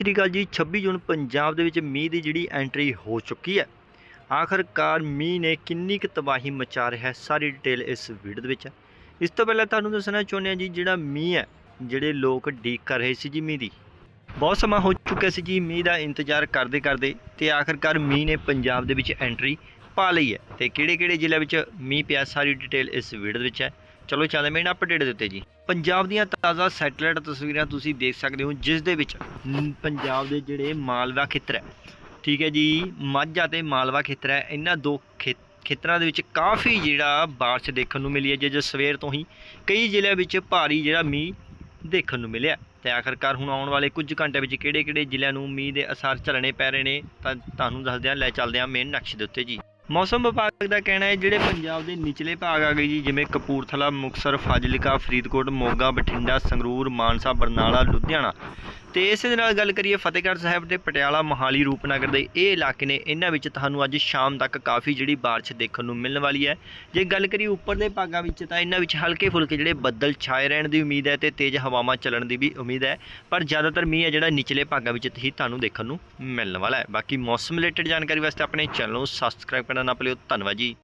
ਸ੍ਰੀ ਅਕਾਲ ਜੀ 26 ਜੂਨ ਪੰਜਾਬ ਦੇ ਵਿੱਚ ਮੀਂਹ ਦੀ ਜਿਹੜੀ ਐਂਟਰੀ ਹੋ ਚੁੱਕੀ ਹੈ। ਆਖਰਕਾਰ ਮੀਂਹ ਨੇ ਕਿੰਨੀ ਕੁ ਤਬਾਹੀ ਮਚਾ ਰਿਹਾ ਹੈ ਸਾਰੀ ਡਿਟੇਲ ਇਸ ਵੀਡੀਓ ਦੇ ਵਿੱਚ। ਹੈ ਇਸ ਤੋਂ ਪਹਿਲਾਂ ਤੁਹਾਨੂੰ ਦੱਸਣਾ ਚਾਹੁੰਦੇ ਹਾਂ ਜੀ, ਜਿਹੜਾ ਮੀਂਹ ਹੈ, ਜਿਹੜੇ ਲੋਕ ਡੀਕ ਕਰ ਰਹੇ ਸੀ ਜੀ ਮੀਂਹ ਦੀ। ਬਹੁਤ ਸਮਾਂ ਹੋ ਚੁੱਕਿਆ ਸੀ ਜੀ ਮੀਂਹ ਦਾ ਇੰਤਜ਼ਾਰ ਕਰਦੇ ਕਰਦੇ ਤੇ ਆਖਰਕਾਰ ਮੀਂਹ ਨੇ ਪੰਜਾਬ ਦੇ ਵਿੱਚ ਐਂਟਰੀ ਪਾ ਲਈ ਹੈ। ਤੇ ਕਿਹੜੇ ਕਿਹੜੇ ਜ਼ਿਲ੍ਹਿਆਂ ਵਿੱਚ ਮੀਂਹ ਪਿਆ ਸਾਰੀ ਡਿਟੇਲ ਇਸ ਵੀਡੀਓ ਦੇ ਵਿੱਚ ਹੈ। ਚਲੋ ਚੱਲਦੇ ਮੇਨ ਅਪਡੇਟ ਦੇ ਉੱਤੇ ਜੀ। ਪੰਜਾਬ ਦੀਆਂ ਤਾਜ਼ਾ ਸੈਟੇਲਾਈਟ ਤਸਵੀਰਾਂ ਤੁਸੀਂ ਦੇਖ ਸਕਦੇ ਹੋ, ਜਿਸ ਦੇ ਵਿੱਚ ਪੰਜਾਬ ਦੇ ਜਿਹੜੇ ਮਾਲਵਾ ਖੇਤਰ ਹੈ, ਠੀਕ ਹੈ ਜੀ, ਮਾਝਾ ਤੇ ਮਾਲਵਾ ਖੇਤਰ ਹੈ, ਇਹਨਾਂ ਦੋ ਖੇ- ਖੇਤਰਾਂ ਦੇ ਵਿੱਚ ਕਾਫੀ ਜਿਹੜਾ ਬਾਰਿਸ਼ ਦੇਖਣ ਨੂੰ ਮਿਲੀ ਹੈ, ਜੇ ਸਵੇਰ ਤੋਂ ਹੀ ਕਈ ਜ਼ਿਲ੍ਹਿਆਂ ਵਿੱਚ ਭਾਰੀ ਜਿਹੜਾ ਮੀਂਹ ਦੇਖਣ ਨੂੰ ਮਿਲਿਆ ਤੇ ਆਖਰਕਾਰ ਹੁਣ ਆਉਣ ਵਾਲੇ ਕੁਝ ਘੰਟਿਆਂ ਵਿੱਚ ਕਿਹੜੇ-ਕਿਹੜੇ ਜ਼ਿਲ੍ਹਿਆਂ ਨੂੰ ਮੀਂਹ ਦੇ ਅਸਰ ਝੱਲਣੇ ਪੈ ਰਹੇ ਨੇ, ਤਾਂ ਤੁਹਾਨੂੰ ਦੱਸਦੇ ਹਾਂ, ਲੈ ਚੱਲਦੇ ਹਾਂ ਮੇਨ ਨਕਸ਼ੇ ਦੇ ਉੱਤੇ ਜੀ। ਮੌਸਮ ਵਿਭਾਗ ਦਾ ਕਹਿਣਾ ਹੈ, ਜਿਹੜੇ ਪੰਜਾਬ ਦੇ ਨਿਚਲੇ ਭਾਗ ਆ ਗਏ ਜੀ, ਜਿਵੇਂ ਕਪੂਰਥਲਾ ਮੁਕਸਰ ਫਾਜ਼ਿਲਕਾ, ਫਰੀਦਕੋਟ, ਮੋਗਾ, ਬਠਿੰਡਾ, ਸੰਗਰੂਰ, ਮਾਨਸਾ, ਬਰਨਾਲਾ, ਲੁਧਿਆਣਾ ਤੇ ਇਸੇ ਦੇ ਨਾਲ ਗੱਲ ਕਰੀਏ ਫਤਿਹਗੜ੍ਹ ਸਾਹਿਬ ਤੇ ਪਟਿਆਲਾ ਮੋਹਾਲੀ ਰੂਪਨਗਰ ਦੇ ਇਹ ਇਲਾਕੇ ਨੇ, ਇਹਨਾਂ ਵਿੱਚ ਤੁਹਾਨੂੰ ਅੱਜ ਸ਼ਾਮ ਤੱਕ ਕਾਫੀ ਜਿਹੜੀ ਬਾਰਿਸ਼ ਦੇਖਣ ਨੂੰ ਮਿਲਣ ਵਾਲੀ ਹੈ। ਜੇ ਗੱਲ ਕਰੀਏ ਉੱਪਰਲੇ ਭਾਗਾਂ ਵਿੱਚ ਤਾਂ ਇਹਨਾਂ ਵਿੱਚ ਹਲਕੇ ਫੁਲਕੇ ਜਿਹੜੇ ਬੱਦਲ ਛਾਏ ਰਹਿਣ ਦੀ ਉਮੀਦ ਹੈ ਤੇ ਤੇਜ਼ ਹਵਾਵਾਂ ਚੱਲਣ ਦੀ ਵੀ ਉਮੀਦ ਹੈ। ਪਰ ਜ਼ਿਆਦਾਤਰ ਮੀਂਹ ਹੈ ਜਿਹੜਾ ਨਿਚਲੇ ਭਾਗਾਂ ਵਿੱਚ ਹੀ ਤੁਹਾਨੂੰ ਦੇਖਣ ਨੂੰ ਮਿਲਣ ਵਾਲਾ ਹੈ। ਬਾਕੀ ਮੌਸਮ ਰਿਲੇਟਡ ਜਾਣਕਾਰੀ ਵਾਸਤੇ ਆਪਣੇ ਚੈਨਲ ਨੂੰ ਸਬਸਕ੍ਰਾਈਬ ਕਰਨਾ ਨਾ ਭੁੱਲਿਓ। ਧੰਨਵਾਦ ਜੀ।